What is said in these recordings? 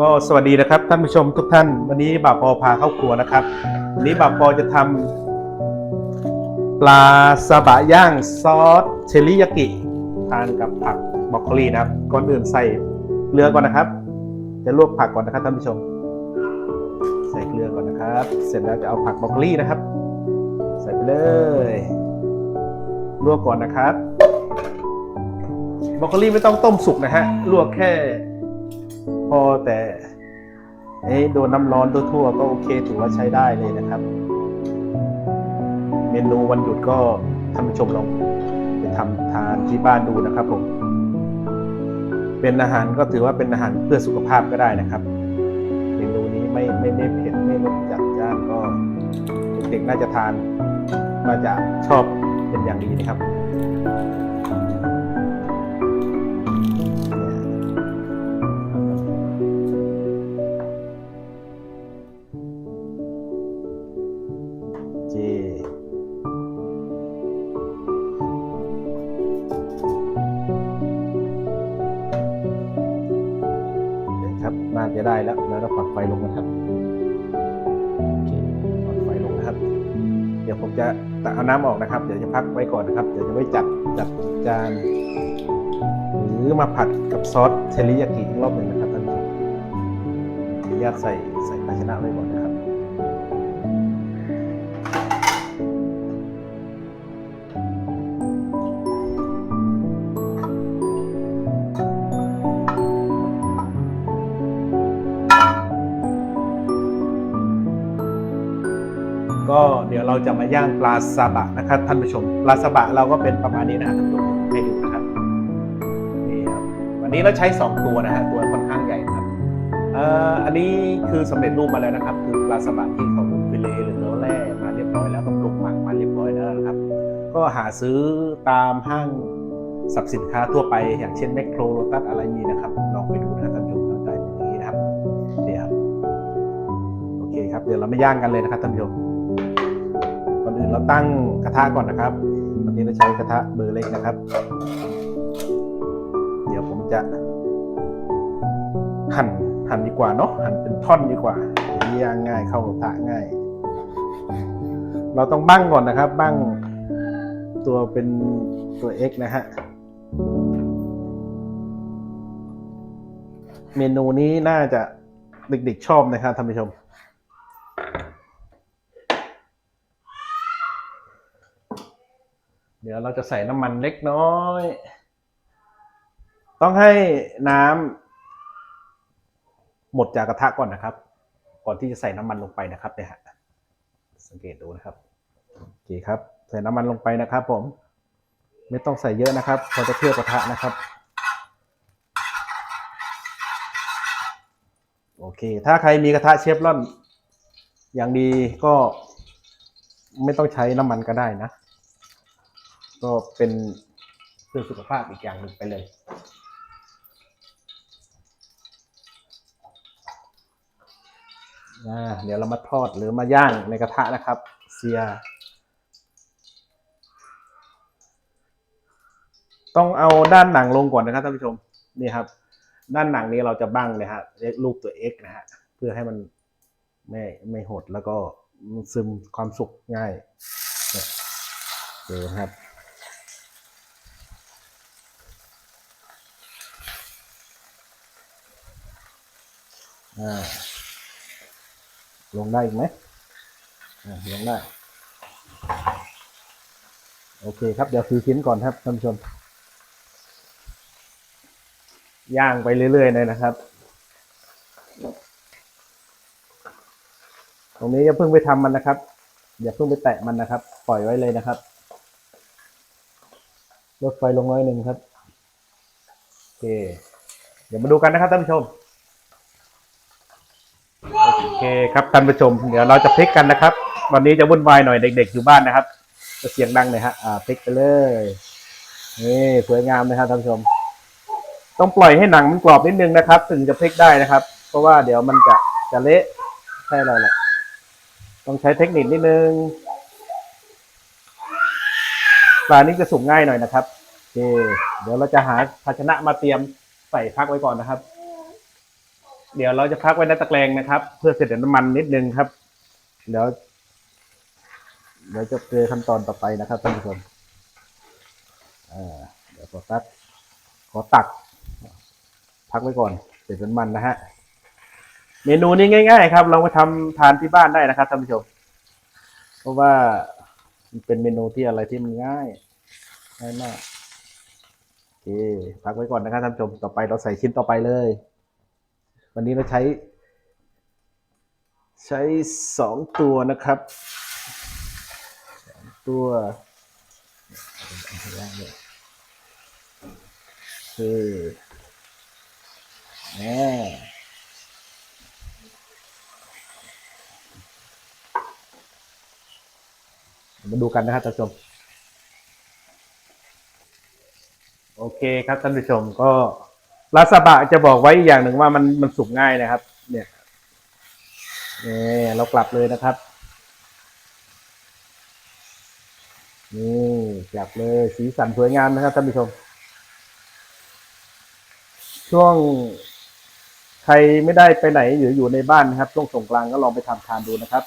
ก็สวัสดีนะครับท่านผู้ชมทุกท่าน วันนี้บ่าวปอพาเข้าครัวนะครับ วันนี้บ่าวปอจะทำปลาซาบะย่างซอสเชอริยากิทานกับผักบรอกโคลีนะครับ ก่อนอื่นใส่เกลือก่อนนะครับ จะลวกผักก่อนนะครับท่านผู้ชม ใส่เกลือก่อนนะครับ เสร็จแล้วจะเอาผักบรอกโคลีนะครับ ใส่ไปเลยลวกก่อนนะครับบรอกโคลีไม่ต้องต้มสุกนะฮะลวกแค่ อแต่เอ้โดนน้ำร้อนทั่วๆก็โอเคถือว่าใช้ได้เลยนะครับ เมนูวันหยุดก็ท่านผู้ชมลองไปทำทานที่บ้านดูนะครับผม เป็นอาหารก็ถือว่าเป็นอาหารเพื่อสุขภาพก็ได้นะครับ เมนูนี้ไม่ไม่ไม่เผ็ดไม่รสจัดจ้านก็เด็กๆน่าจะทานน่าจะชอบเป็นอย่างดีนะครับาจะได้แล้วแล้วเราผ่อนไฟลงนะครับโอเคผ่อนไฟลงนะครับ เดี๋ยวผมจะตักเอาน้ำออกนะครับ เดี๋ยวจะพักไว้ก่อนนะครับ เดี๋ยวจะไว้จัดจัดจานหรือมาผัดกับซอสเทริยากิอีกรอบหนึ่งนะครับท่านผู้ชมขออนุญาตใส่ใส่ภาชนะไว้ก่อน เราจะมาย่างปลาซาบะนะครับท่านผู้ชม ปลาซาบะเราก็เป็นประมาณนี้นะท่านผู้ชมให้ดูนะครับนี่ครับวันนี้เราใช้ 2 ตัวนะฮะตัวค่อนข้างใหญ่นะครับเอ่ออันนี้คือสำเร็จรูปมาแล้วนะครับ คือปลาซาบะที่เขาฟิเลหรือเนื้อแร่มาเรียบร้อยแล้วก็ปรุงหมักมาเรียบร้อยแล้วนะครับ ก็หาซื้อตามห้างสรรพสินค้าทั่วไปอย่างเช่นแมคโครโลตัสอะไรนี้นะครับลองไปดูนะครับท่านผู้ชมเข้าใจเป็นอย่างนี้นะครับนี่ครับโอเคครับเดี๋ยวเราไม่ย่างกันเลยนะครับท่านผู้ชม อนอื่นเราตั้งกระทะก่อนนะครับวันนี้เราใช้กระทะเบอร์เล็กนะครับ เดี๋ยวผมจะ หั่นหั่นดีกว่าเนาะหั่นเป็นท่อนดีกว่าย่างง่ายเข้ากระทะง่าย เราต้องบั้งก่อนนะครับ บั้งตัวเป็นตัว X นะฮะเมนูนี้น่าจะเด็กๆชอบนะครับท่านผู้ชม เดี๋ยวเราจะใส่น้ำมันเล็กน้อย ต้องให้น้ำหมดจากกระทะก่อนนะครับ ก่อนที่จะใส่น้ำมันลงไปนะครับเนี่ยฮะสังเกตดูนะครับโอเคครับ ใส่น้ำมันลงไปนะครับ ผม ไม่ต้องใส่เยอะนะครับพอจะเทียบกระทะนะครับ โอเค ถ้าใครมีกระทะเชฟรอน อย่างดีก็ไม่ต้องใช้น้ำมันก็ได้นะ ก็เป็นเพื่อสุขภาพอีกอย่างหนึ่งไปเลย เดี๋ยวเรามาทอดหรือมาย่างในกระทะนะครับ เสีย ต้องเอาด้านหนังลงก่อนนะครับท่านผู้ชม นี่ครับ ด้านหนังนี้เราจะบังเลยฮะเรียกรูปตัว X นะฮะ เพื่อให้มันไม่ไม่หดแล้วก็ซึมความสุกง่ายเนี่ยเดี๋ยวนะครับ ลงได้อีกไหมลงได้ โอเคครับ เดี๋ยวซื้อชิ้นก่อนครับท่านผู้ชม ย่างไปเรื่อยๆเลยนะครับ ตรงนี้อย่าเพิ่งไปทำมันนะครับ อย่าเพิ่งไปแตะมันนะครับ ปล่อยไว้เลยนะครับ ลดไฟลงน้อยหนึ่งครับ โอเค เดี๋ยวมาดูกันนะครับท่านผู้ชม โอเคครับท่านผู้ชมเดี๋ยวเราจะพลิกกันนะครับ วันนี้จะวุ่นวายหน่อยเด็ก ๆ อยู่บ้านนะครับจะเสียงดังหน่อยฮะอ่าพลิกไปเลยนี่สวยงามนะครับท่านผู้ชม ต้องปล่อยให้หนังมันกรอบนิดนึงนะครับ ถึงจะพลิกได้นะครับ เพราะว่าเดี๋ยวมันจะจะเละใช่อะไรแหละต้องใช้เทคนิคนิดนึงปลานี้จะสุกง่ายหน่อยนะครับโอเคเดี๋ยวเราจะหาภาชนะมาเตรียมใส่พักไว้ก่อนนะครับ เดี๋ยวเราจะพักไว้ในตะแกรงนะครับ เพื่อเสด็จน้ำมันนิดนึงครับ เดี๋ยวเดี๋ยวจะเจอขั้นตอนต่อไปนะครับท่านผู้ชมเดี๋ยวขอตักขอตัก พักไว้ก่อนเสร็จน้ำมันนะฮะเมนูนี้ง่าย ๆ ครับลองไปทำทานที่บ้านได้นะครับท่านผู้ชม เพราะว่ามันเป็นเมนูที่อะไรที่มันง่ายง่ายมากโอเคพักไว้ก่อนนะครับท่านผู้ชมต่อไปเราใส่ชิ้นต่อไปเลย วันนี้เราใช้ ใช้สองตัวนะครับสองตัวเอาไปย่งด้วยโอแน่มาดูกันนะครับท่านผู้ชม โอเคครับท่านผู้ชมก็ ลาซาบะจะบอกไว้อย่างหนึ่งว่ามันมันสุกง่ายนะครับ เนี่ยนี่เรากลับเลยนะครับนี่กลับเลยสีสันสวยงามนะครับท่านผู้ชม ช่วงใครไม่ได้ไปไหนหรืออยู่ในบ้านนะครับช่วงสงกรานต์ก็ลองไปทำทานดูนะครับ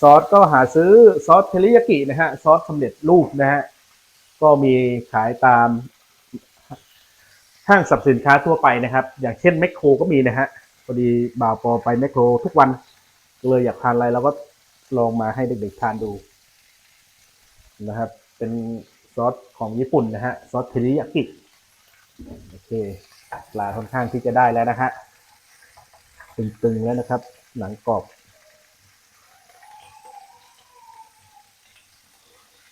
ซอสก็หาซื้อซอสเทริยากินะฮะซอสสำเร็จรูปนะฮะก็มีขายตาม ห้างสรรพสินค้าทั่วไปนะครับ อย่างเช่นแมคโครก็มีนะฮะพอดีบ่าวปอไปแมคโครทุกวันเลยอยากทานอะไรเราก็ลองมาให้เด็กๆทานดูนะครับ เป็นซอสของญี่ปุ่นนะฮะซอสเทริยากิโอเคปลาค่อนข้างที่จะได้แล้วนะฮะตึงๆแล้วนะครับ หนังกรอบ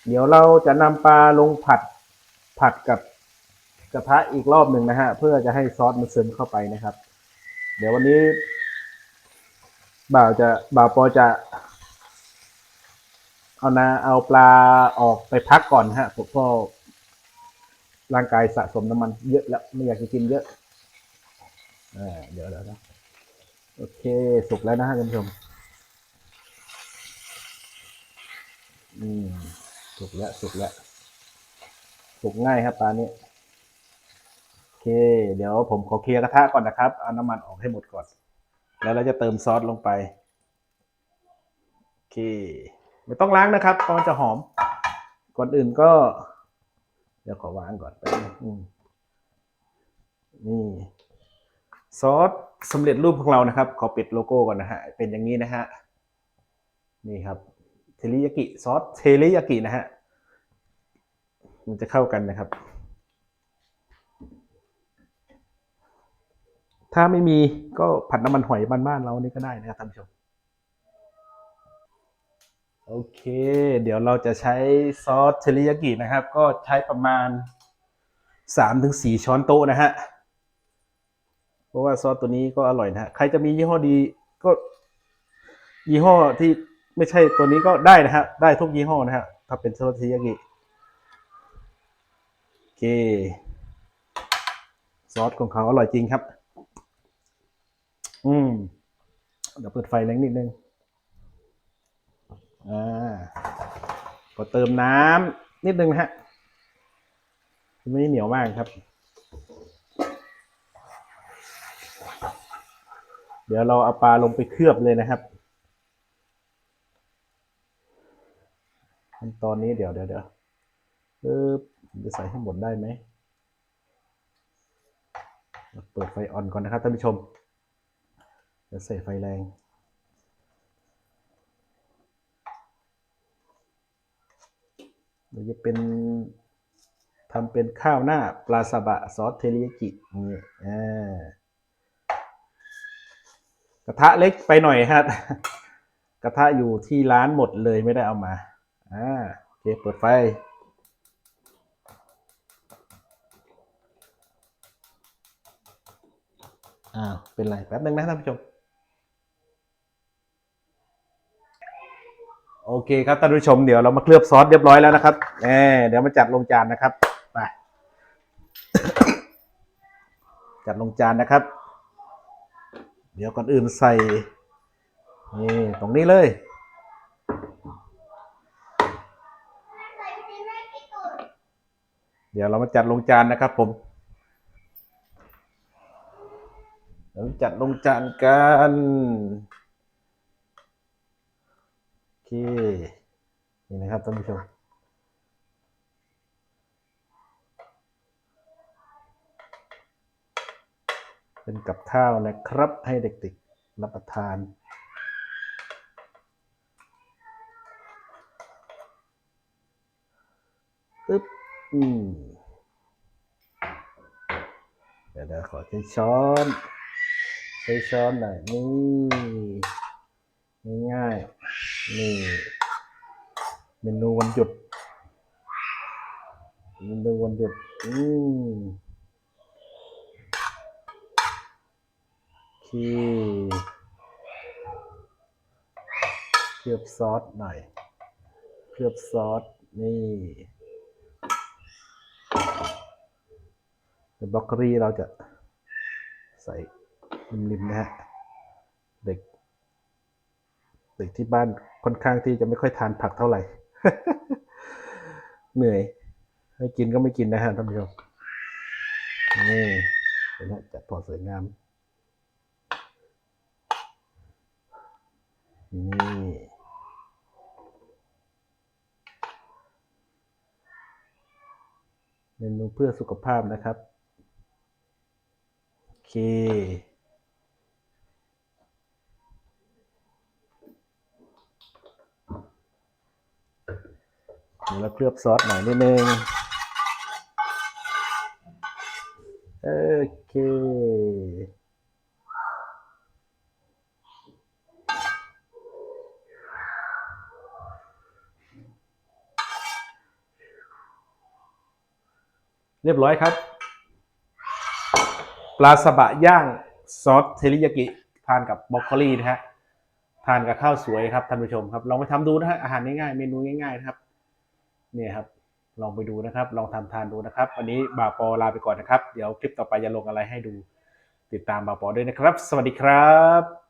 เดี๋ยวเราจะนำปลาลงผัดผัดกับ กระทะอีกรอบหนึ่งนะฮะ เพื่อจะให้ซอสมันซึมเข้าไปนะครับ เดี๋ยววันนี้ บ่าวจะบ่าวปอจะ เอานะเอาปลาออกไปพักก่อนฮะผมก็ร่างกายสะสมน้ำมันเยอะแล้วไม่อยากจะกินเยอะอ่าเดี๋ยวแล้วนะโอเคสุกแล้วนะฮะท่านผู้ชมอืมสุกแล้วสุกแล้วสุกง่ายครับปลานี้ เค เดี๋ยวผมขอเคลียร์กระทะก่อนนะครับ เอาน้ำมันออกให้หมดก่อน แล้วเราจะเติมซอสลงไป โอเค ไม่ต้องล้างนะครับเพราะมันจะหอม ก่อนอื่นก็ เดี๋ยวขอวางก่อนแป๊บนึงอืมนี่ซอสสำเร็จรูปของเรานะครับ ขอปิดโลโก้ก่อนนะฮะ เป็นอย่างนี้นะฮะ นี่ครับ เทริยากิซอสเทริยากินะฮะ มันจะเข้ากันนะครับ ถ้าไม่มีก็ผัดน้ำมันหอยบ้านๆเรานี่ก็ได้นะครับท่านผู้ชม โอเค เดี๋ยวเราจะใช้ซอสเทริยากินะครับ ก็ใช้ประมาณสามถึงสี่ช้อนโต๊ะนะฮะ เพราะว่าซอสตัวนี้ก็อร่อยนะฮะ ใครจะมียี่ห้อดีก็ ยี่ห้อที่ไม่ใช่ตัวนี้ก็ได้นะฮะ ได้ทุกยี่ห้อนะฮะ ถ้าเป็นซอสเทริยากิ โอเค ซอสของเขาอร่อยจริงครับ อืมเดี๋ยวเปิดไฟแรงนิดนึง อ่าก็เติมน้ำนิดนึงนะฮะ ไม่เหนียวมากครับ เดี๋ยวเราเอาปลาลงไปเคลือบเลยนะครับขั้นตอนนี้เดี๋ยวเดี๋ยวเดี๋ยวเออจะใส่ให้หมดได้ไหม เปิดไฟอ่อนก่อนนะครับท่านผู้ชม เดี๋ยวใส่ไฟแรงเดี๋ยวจะเป็นทำเป็นข้าวหน้าปลาซาบะซอสเทริยากินี่อ่ากระทะเล็กไปหน่อยครับกระทะอยู่ที่ร้านหมดเลยไม่ได้เอามาอ่าโอเคเปิดไฟอ้าวเป็นไรแป๊บนึงนะท่านผู้ชม โอเคครับท่านผู้ชมเดี๋ยวเรามาเคลือบซอสเรียบร้อยแล้วนะครับแหมเดี๋ยวมาจัดลงจานนะครับไปจัดลงจานนะครับ เดี๋ยวก่อนอื่นใส่นี่ตรงนี้เลย เดี๋ยวเรามาจัดลงจานนะครับผมโยวจัดลงจานกันอ เคนี่นะครับท่านผู้ชมเป็นกับข้าวนะครับ ให้เด็กๆรับประทานปึ๊บอืมเดี๋ยวเดี๋ยวขอใช้ช้อนใช้ช้อนหน่อยนี่ง่ายๆ นี่เมนูวันหยุดเมนูวันหยุด อืมโอเคเคลือบซอสหน่อย เคลือบซอส นี่แต่บล็อกโคลีเราจะใส่ริมๆนะฮะ เด็กที่บ้านค่อนข้างที่จะไม่ค่อยทานผักเท่าไหร่ เหนื่อยให้กินก็ไม่กินนะฮะท่านผู้ชมนี่เห็นไหมจัดพอสวยงาม นี่เมนูเพื่อสุขภาพนะครับ โอเค แล้วเคลือบซอสหน่อยนิดนึงโอเคเรียบร้อยครับ ปลาสบะย่างซอสเทริยากิ ทานกับบรอกโคลีนะฮะ ทานกับข้าวสวยครับท่านผู้ชมครับ ลองไปทำดูนะฮะ อาหารง่ายๆ เมนูง่ายๆนะครับ เนี่ยครับลองไปดูนะครับ ลองทำทานดูนะครับ วันนี้บ่าวปอลาไปก่อนนะครับ เดี๋ยวคลิปต่อไปจะลงอะไรให้ดู ติดตามบ่าวปอด้วยนะครับ สวัสดีครับ